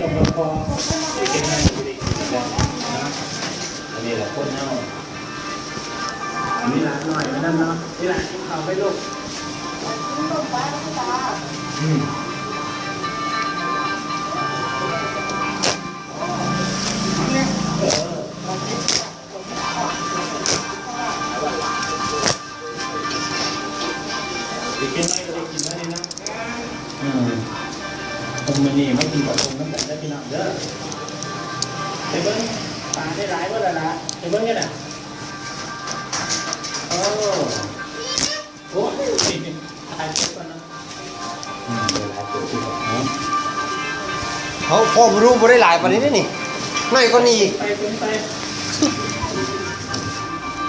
ตรงกับพอที่เก็บงานอยู่ดีนะอันนี้แหละคนเน่าอันนี้ละหน่อยมนั่นเนาะนี่แหละเอาไปลูกอืมอีกกินไม่ก็ได้กินแล้วนี่นะอืม ผมมันนี่ไม่กินกับผมน้ำแต่ได้พี่น้องเด้อไปเบิ้งปลาได้หลายเมื่อไรละไปเบิ้งกันน่ะโอ้โหตายเจ็บก่อนนะเวลายตัวที่บอกเนาะเขาพ่อรู้บ่ได้หลายปานนี้เด้นี่น้อยกว่านี้อีกไปเป็นไป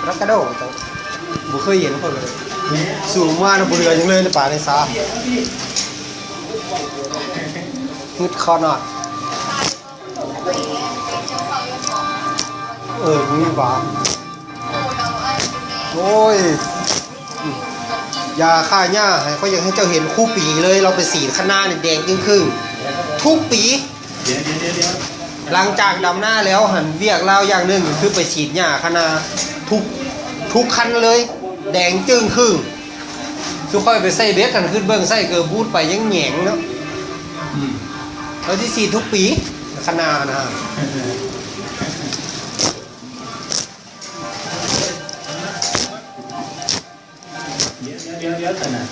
รักกระโดดบ่เคยเห็นเขาเลย สูงมากนะบ่เรือจังเลยในป่าในสาเดี๋ยวเอาพี่ งึดคอหน่อยเออมีหวานโอ้ยยาฆ่าหญ้าให้เขาอยากให้เจ้าเห็นคู่ปีเลยเราไปสีดข้างหน้านี่ยแดงครึ่งๆทุกปีหลังจากดำหน้าแล้วหันเวียกเล่าอย่างหนึ่งคือไปฉีดหญ้าคณะทุกทุกคันเลย แดงจึ้งครึ่งสุค่อยไปใส่เบสกันขึ้นเบิ้องใส่เกอร์บูดไปยังแหงเนาะ เราที่ฉีดทุกปีคณะนะเดี๋ยวเดี๋ยวเดี๋ยวแต่นะ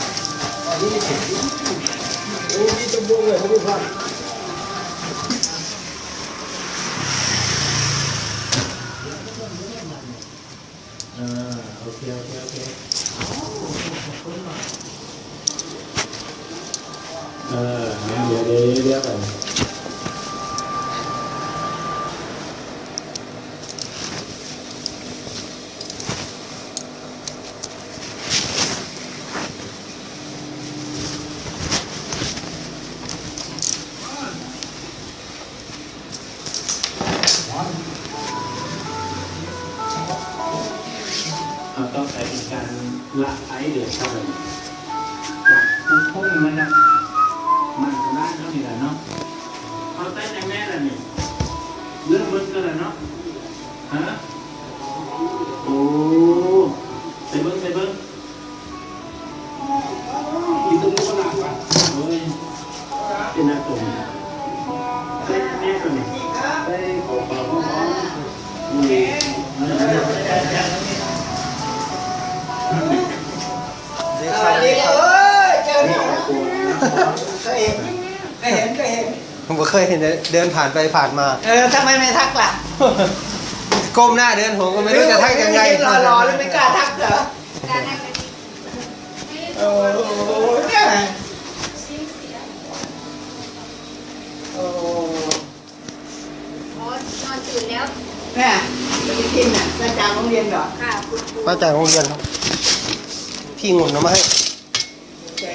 โอ้ยจะบุ้งเลยเขาดูพ่อเออโอเคโอเค ละไอเดือดเข้าไปจากพุ่งพุ่งมันนะมันก็ได้เท่านี้แหละเนาะเขาเต้นในแม่ละนี่เรื่องเบิ้งกันละเนาะฮะโอ้ใส่เบิ้งใส่เบิ้งกินตรงนี้ก็หนักวะโอ้ยเป็นหน้าตร ผมก็เคยเห็นเดินผ่านไปผ่านมา เออทำไมไม่ทักล่ะก้มหน้าเดินผมก็ไม่รู้จะทักยังไงรอรอๆแล้วไม่กล้าทักเหรอโอ้โหเนี่ยโอ้อ๋อนอนตื่นแล้วเนี่ยจะไปกินน่ะมาจากโรงเรียนเหรอค่ะคุณครูมาจากโรงเรียนครับพี่งุ่นเอามาให้ ใจ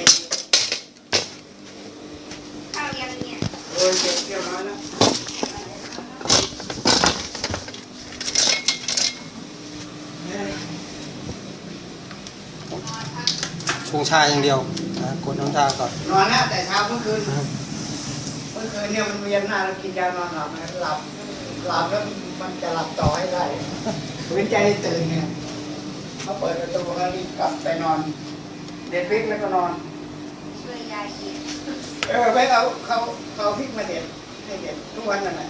ข้าวยังเนี่ย โอ้ยเจ็บเกี่ยวน้อยแล้วเนี่ย ช งชาอย่างเดียวนะกดน้ำชาก่อนนอนแล้วแต่เช้าเมื่อคืนเมื่อคืนเนี่ยมันเวียนหน้าแล้วกินยานอนหลับนะหลับหลับแล้วมันจะหลับต่อให้ได้เว้นใจตื่นเนี่ยเขาเปิดประตูแล้วรีบกลับไปนอนเด็ดพริกแล้วก็นอนช่วยยายกินเออไปเอาเขาเขาพริกมาเด็ดให้เด็ดทุกวันนั่นแหละ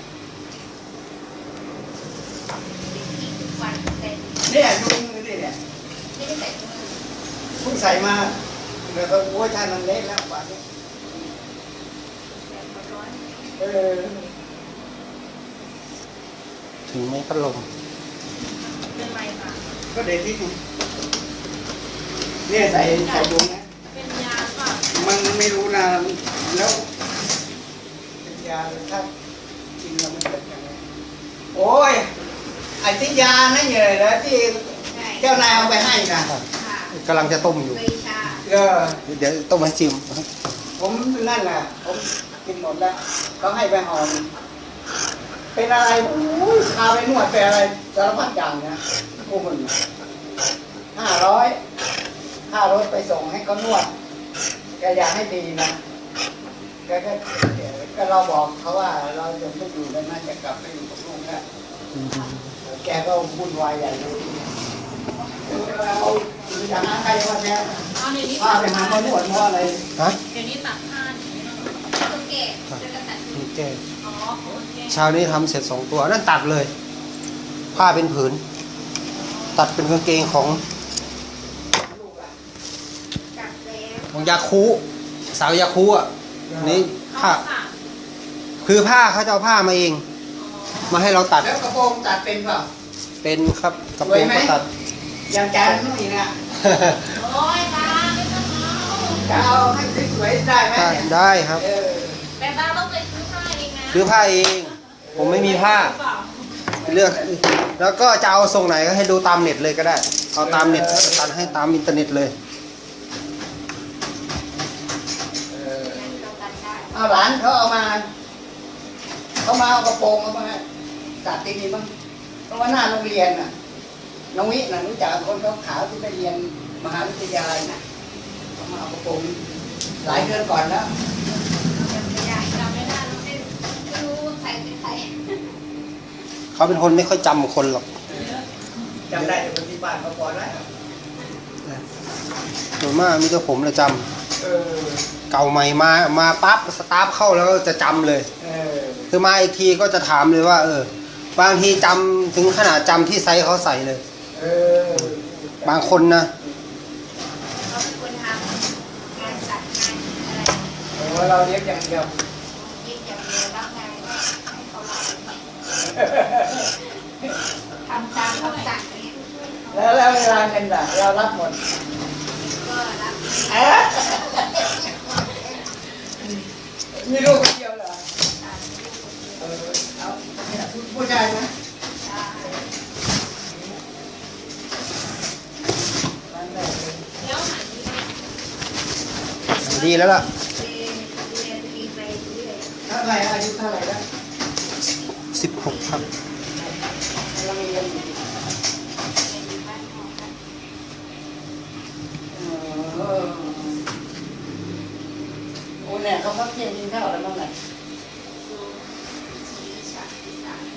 นทุกวันแต่เนี่ยดูมือดิเนี่ยไม่ได้ใส่ พิ่งใส่มาเดี๋ยวก็โอ้ยท่านมันเละแล้วป่านนี้เออถึงไมพัดลมเป็นไรคะก็เด็ดพริกไงเนี่ยใส่ใส่ถุงนะเป็นยาป่ะมันไม่รู้นะแล้ว เป็นยาหรือถ้ากินแล้วมันเป็นยังไงโอ้ยไอ้ที่ยานั่นเลยนะที่ใช่เจ้านายเอาไปให้นะค่ะ กำลังจะต้มอยู่ใบชาเออเดี๋ยวต้มให้ชิม ผมนั่นแหละผมกินหมดแล้วเขาให้ไปห่อหนึ่งเป็นอะไรโอ้ยพาไปนวดไปอะไรสารพัดอย่างนะพวกมันห้าร้อยค่ารถไปส่งให้เขานวดแกอยากให้ดีนะแกก็เสียไปก็เราบอกเขาว่าเราจะไม่อยู่แล้วนะจะกลับไปอยู่กับลูกแล้วแกก็วุ่นวายใหญ่เลยที เนี้ยเราจะหาใครมาแทนเอาเดี๋ยวนี้พาไปหาหมอนวดหมออะไรฮะเดี๋ยวนี้ตัดผ้าอย่างนี้เนาะตัวเกศจะกระตัดโอเคอ๋อโอเคเช้านี้ทำเสร็จสองตัวนั่นตัดเลย ผ้าเป็นผืน ตัดเป็นกางเกงของจัดแล้วของยาคูสาวยาคูอะนี่ผ้าเอาค่ะคือผ้าเขาจะเอาผ้ามาเอง มาให้เราตัดแล้วกระโปรงตัดเป็นเปล่าเป็นครับกระโปรงสวยไหมก็ตัด อย่างจานนู่นนี่นะโอ้ยตาไม่ต้องเอาจะเอาให้สวยๆได้ไหมได้เนี่ยได้ครับเออแต่ตาต้องไปซื้อผ้าเองนะซื้อผ้าเอง ผมไม่มีผ้าเปล่าเลือก แล้วก็จะเอาทรงไหนก็ให้ดูตามเน็ตเลยก็ได้ เอาตามเน็ตตัดให้ตามอินเทอร์เน็ตเลยเออต้องตัดได้เอาหลานเขาเอามาเขามาเอากระโปรงเอามาให้ตัดที่นี่บ้างเพราะว่าหน้าโรงเรียนน่ะ น้องวิน่ะรู้จักคนขาวๆที่ไปเรียนมหาวิทยาลัยน่ะเขามาเอากระโปรงหลายเดือนก่อนแล้วจำไม่ได้จำไม่ได้แล้วเป็นไม่รู้ใครเป็นใครเขาเป็นคนไม่ค่อยจำคนหรอกจำได้แต่คนที่บ้านเขาก่อนแล้วส่วนมากมีแต่ผมเลยจำเออเก่าใหม่มามาปั๊บสตาร์ทเข้าแล้วก็จะจำเลยเออคือมาอีกทีก็จะถามเลยว่า เออบางทีจำถึงขนาดจำที่ไซส์เขาใส่เลยเออ บางคนนะเขาเป็นคนทำงานตัดงานอะไรเออเราเรียกอย่างเดียวยิ่งอย่างเดียวรับงานก็ให้เขารับทำตามคำสั่งนี้แล้วแล้วเวลาเงินล่ะเรารับหมดก็รับเอ๊ะมีลูกคนเดียวเหรอตามเออเอาเนี่ยผู้ชายไหมร้านแรกเลย แล้วหันนี้ ดีแล้วล่ะเรียนเรียนตีไปเรื่อยเท่าไหร่อายุเท่าไหร่แล้ว16ครับเราเรียนอยู่เป็นบ้านของกันเออโอ้เนี่ยเขาพักเที่ยงกินข้าวแล้วบ้างไหนดูชีชาติศาสตร์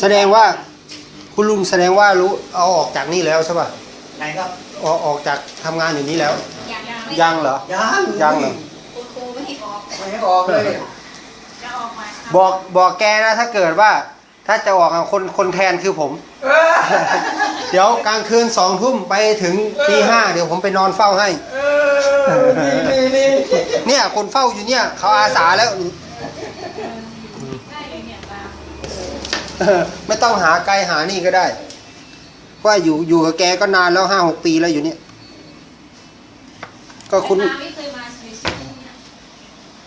แสดงว่าคุณลุงแสดงว่ารู้เอาออกจากนี่แล้วใช่ป่ะไหนครับออกออกจากทำงานอยู่นี่แล้ว ยังไม่ยังเหรอ ยังยังเหรอ คุณครูไม่ให้ออกไม่ให้ออกเลย จะออกมาครับบอกบอกแกนะถ้าเกิดว่า ถ้าจะออกอะคนคนแทนคือผม เออเดี๋ยวกลางคืนสองทุ่มไปถึงตีห้าเดี๋ยวผมไปนอนเฝ้าให้ เออดีดีดีเนี่ยคนเฝ้าอยู่เนี่ยเขาอาสาแล้ว ได้เลยเนี่ยตาเออไม่ต้องหาไกลหานี่ก็ได้เพราะว่าอยู่อยู่กับแกก็นานแล้วห้าหกปีแล้วอยู่เนี่ย ก็คุณแต่ตาไม่เคยมาในชีวิตเนี่ย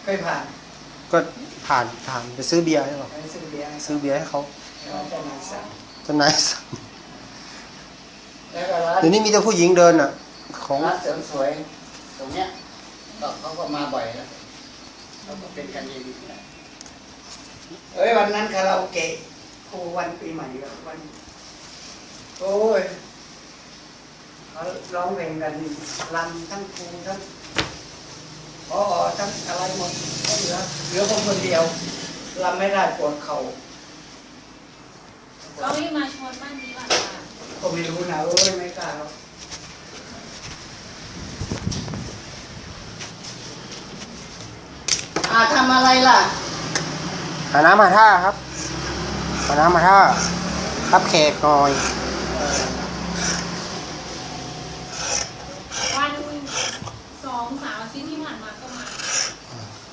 เคยผ่านก็ผ่านผ่านไปซื้อเบียร์ให้เขาไปซื้อเบียร์ซื้อเบียร์ให้เขาแล้วก็มาสั่งจนนายสั่งแล้วก็ร้านเดี๋ยวนี้มีแต่ผู้หญิงเดินอะ ของร้านเสริมสวยตรงเนี้ยก็เขาก็มาบ่อยแล้วเขาก็เป็นกันเองนะเอ้ยวันนั้นคาราโอเกะครูวันปีใหม่ก็วันโอ้ย เขาร้องเพลงกันรำทั้งครูทั้งพอทั้งอะไรหมดก็เหลือเหลือผมคนเดียวรำไม่ได้ปวดเข่าเราไม่มาชวนบ้านนี้หรอกตาก็ไม่รู้นะเอ้ยไม่กล้าหรอกอ่าทำอะไรล่ะหาน้ำมาท่าครับหาน้ำมาท่ารับแขกหน่อย วันสองสามอาทิตย์ที่ผ่านมาก็มา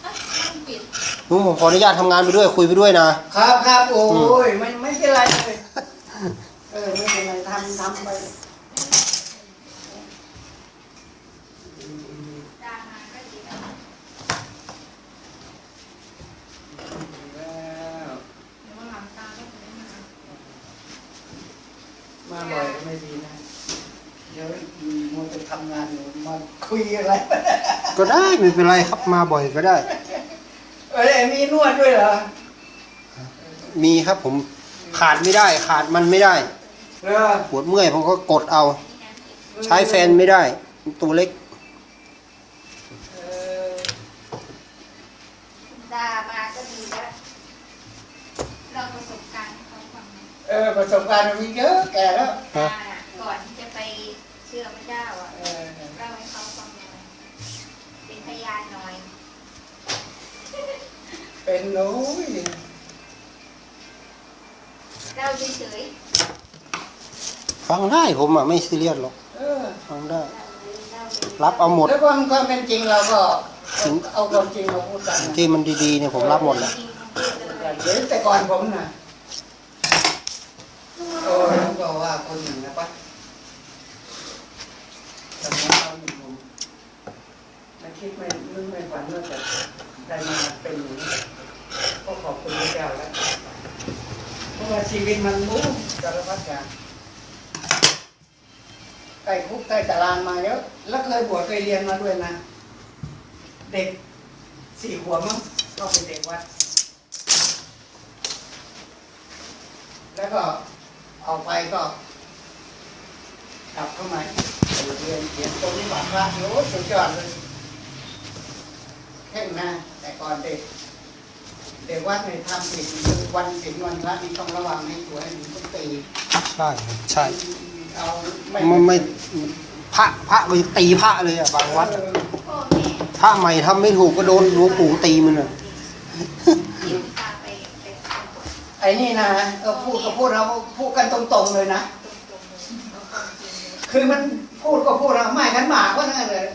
เอ้ยบ้านปิด ลุงผมขออนุญาตทำงานไปด้วยคุยไปด้วยนะ ครับครับโอ้ยไม่ไม่เป็นไรเลยเออไม่เป็นไรทำทำไปตามาก็ดีแล้วแล้วเดี๋ยววันหลังตาก็จะไม่มามาบ่อยไม่ดีนะ เดี๋ยวมัวจะทำงานอยู่มาคุยอะไร ก็ได้ไม่เป็นไรครับมาบ่อยก็ได้ เอ้ยมีนวดด้วยเหรอมีครับผมขาดไม่ได้ ขาดมันไม่ได้ปวดเมื่อยผมก็กดเอา ใช้แฟนไม่ได้ ตัวเล็กเออดามาก็ดีแล้วเราประสบการณ์เขาฟังนเออประสบการณ์มันมีเยอะแก่แล้วก่อนที่จะไปเชื่อพระเจ้าอะ เป็นโอ้ยเล่าเฉยฟังได้ผมอะไม่ซีเรียสหรอกเออฟังได้ๆเล่าเลยเล่าเลยรับเอาหมด แล้วความความเป็นจริงเราก็ เอาความจริงมาพูดกันนะที่มันดีๆเนี่ยผมรับหมดแหละจริงๆพูดเลยเดี๋ยวแต่ก่อนผมนะโอ้ยผมบอกว่าคนหนึ่งนะปะสมัยตอนอยู่ผมไม่คิดไม่นึกไม่ฝันว่าจะได้มาเป็นอย่างนี้ก็ขอบคุณพระเจ้าแล้วเพราะ ว่าชีวิตมันมู้สารพัดอย่างใกล้คุกใกล้ตารางมาเยอะแล้วเคยบวชเคยเรียนมาด้วยนะ เด็กสี่ขวบมั้งก็เป็นเด็กวัด แล้วก็ออกไปก็กลับเข้ามาเรียนเรียนตรงนี้บัตรพระโอ้สุดยอดเลยแข่งนะแต่ก่อนเด็ก เด็กวัดในยทำผิดวันผิดวันพระนี่ต้องระวังให้ตัวให้ดีต้องตีใช่ใช่เอาไม่มันไม่พระพระไปตีพระเลยอะบางวัดเออะอโอ้แม่พระใหม่ทำไม่ถูกก็โดนหลวงปู่ตีมันอะที่ตาไปไปทำบทไอ้นี่นะเออพูดก็พูดเราพูดกันตรงๆเลยนะตรงๆเลยเอาความจริงเลยคือมันพูดก็พูดเราไม่กันหมากก็นั่นเลย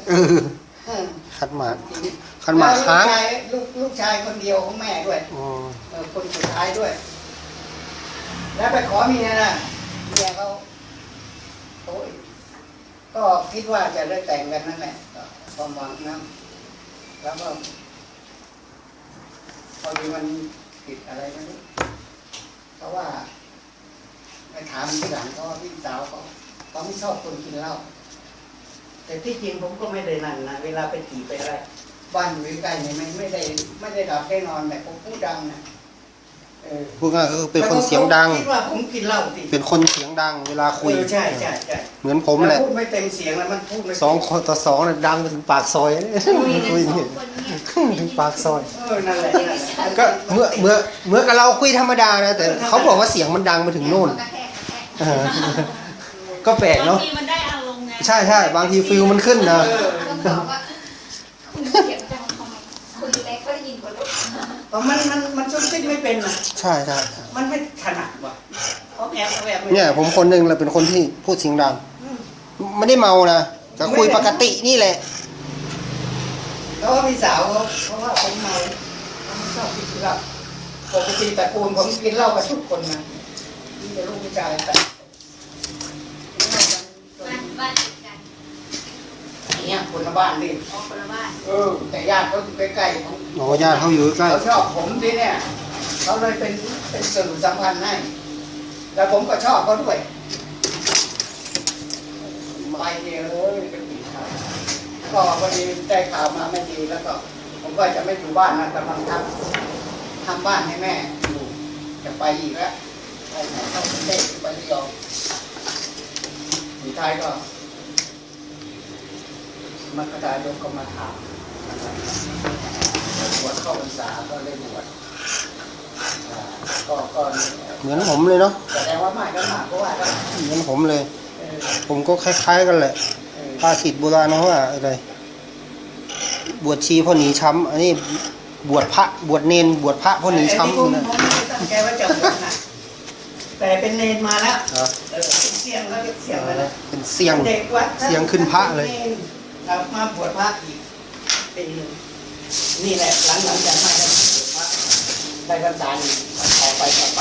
เออเออขัดหมากขัดหมากค้างแล้วลูกชายลูกลูกชายคนเดียวของแม่ด้วยอ๋อเออคนสุดท้ายด้วย แล้วไปขอเมียนะเมียเขาโอ้ยก็คิดว่าจะได้แต่งกันนั่นแหละก็ความหวังนะแล้วก็พอดีมันผิดอะไรไม่รู้เพราะว่าไปถามที่หลังเขาว่าพี่สาวเขาเขาไม่ชอบคนกินเหล้า แต่ที่จริงผมก็ไม่ได้นั่นนะเวลาไปขี่ไปอะไรบ้านอยู่ใกล้ๆเนี่ยไม่ไม่ได้ไม่ได้ดับได้นอนแต่ผมพูดดังนะเออพูดง่ายๆเออเป็นคนเสียงดังคิดว่าผมกินเหล้าติเป็นคนเสียงดังเวลาคุยเออใช่ใช่ใช่เหมือนผมแหละพูดไม่เต็มเสียงแล้วมันพูดไม่สองคนต่อสองน่ะดังไปถึงปากซอยเลยคุยกันคุยสอนี่งคนเนี่ยถึงปากซอยเออนั่นแหละนั่นแหละก็เมื่อเมื่อเมื่อกับเราคุยธรรมดานะแต่เขาบอกว่าเสียงมันดังไปถึงโน่นกระแทกกระแทกเออก็แปลกเนาะ บางทีมันได้อารมณ์ไงใช่ใช่บางทีฟิลมันขึ้นนะเออก็บอกว่าคุณเสียงดังทำไมคุยอะไรก็ได้ยินหมดเลยแต่มันมันมันซุบซิบไม่เป็นนะใช่ใช่ใช่มันไม่ถนัดว่ะเขาแอบเขาแอบไม่เนี่ยผมคนหนึ่งแหละเป็นคนที่พูดเสียงดังไม่ได้เมานะแต่คุยปกตินี่แหละแล้วว่าพี่สาวเขาเพราะว่าผมเมาเขาไม่ชอบกินเหล้าปกติแต่ปูนผมกินเหล้ากับทุกคนนะนี่แต่ลูกผู้ชายแต่ บ้านบ้านติดกันเนี่ยคนละบ้านนี่ออกคนละบ้านเออ แต่ญาติเขาอยู่ใกล้ๆผมหนอญาติเขาอยู่ใกล้เขาชอบผมที่เนี่ยเขาเลยเป็นเป็นสื่อสัมพันธ์ให้แล้วผมก็ชอบเขาด้วยไปเนี่ยเลยเป็นปีข่าวก็พอดีได้ข่าวมาไม่ดีแล้วก็ ผมก็จะไม่อยู่บ้านนะกำลังทำทำบ้านให้แม่อยู่จะไปอีกแล้วไปไหนเข้ากรุงเทพไประยองสุด ท้ายก็มกราดกก็มาถามบวชเข้าพรรษาก็เลยบวชก็ก็เหมือนผมเลยเนาะแสดงว่าไม่ก็มากเพราะว่าเหมือนผมเลย ผมก็คล้ายๆกันแหละภาษิตโบราณเขาว่าอะไร บวชชีเพราะหนีช้ำอันนี้บวชพระบวชเนนบวชพระเพราะหนีช้ำผมนะผมไม่ได้ตั้งใจว่าจะบวชนะแต่เป็นเนนมาแล้ว เหรอเออเป็นเสียงแล้วเรียกเสียงแล้วนะเป็นเสียง เด็กวัดเสียงขึ้นพระเลย ครับมาบวชพระอีกปีหนึ่งนี่แหละหลังหลังจากมาได้บวชพระได้พรรษาหนึ่งออกไปออกไป